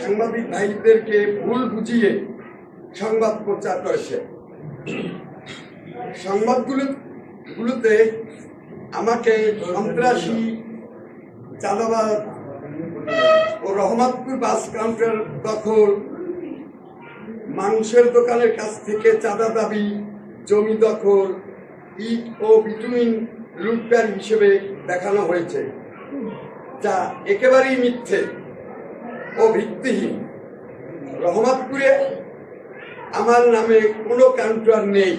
সাংবাদিক ভাইদেরকে ভুল বুঝিয়ে সংবাদ প্রচার করেছে। সংবাদগুলো গুলোতে আমাকে সন্ত্রাসী চাঁদাবাদ ও রহমতপুর বাস কাউন্টার দখল, মাংসের দোকানের কাছ থেকে চাঁদা দাবি, জমি দখল, ইট ও বিটুমিন লুটপাট হিসেবে দেখানো হয়েছে, যা একেবারেই মিথ্যে। ও ভিত্তিহীন। রহমতপুরে আমার নামে কোনো কাউন্টার নেই।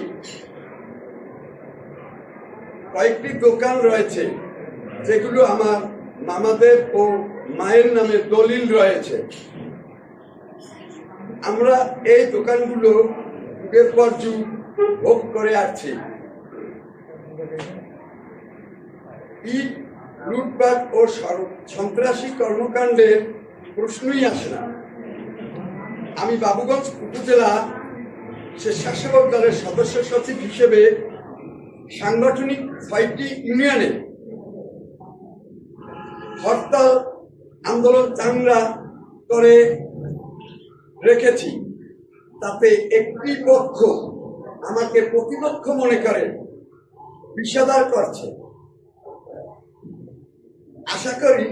কয়েকটি দোকান রয়েছে, যেগুলো আমার মামাদের ও মায়ের নামে দলিল রয়েছে। আমরা এই দোকানগুলো যুগের পর যুগ ভোগ করে আসছি। লুটপাট ও সন্ত্রাসী কর্মকাণ্ডের প্রশ্নই আসে না। আমি বাবুগঞ্জ উপজেলা স্বেচ্ছাসেবক দলের সদস্য সচিব হিসেবে সাংগঠনিক ছয়টি ইউনিয়নে হরতাল, আন্দোলন চাঙ্গা করে রেখেছি। তাতে একটি পক্ষ আমাকে প্রতিপক্ষ মনে করে, বিষাদার করছে। আশা করি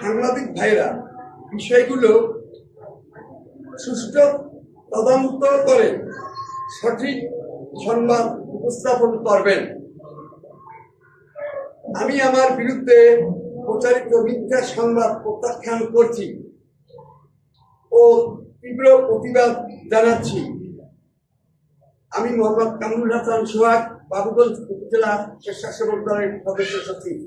সাংবাদিক ভাইরা বিষয়গুলো সুষ্ঠু তদন্ত করে সঠিক সংবাদ উপস্থাপন করবেন আমি আমার বিরুদ্ধে প্রচারিত মিথ্যা সংবাদ প্রত্যাখ্যান করছি ও তীব্র প্রতিবাদ জানাচ্ছি আমি মোহাম্মদ কামরুল হাসান সোহাগ, বাবুগঞ্জ উপজেলা স্বেচ্ছাসেবক দলের সদস্য সচিব।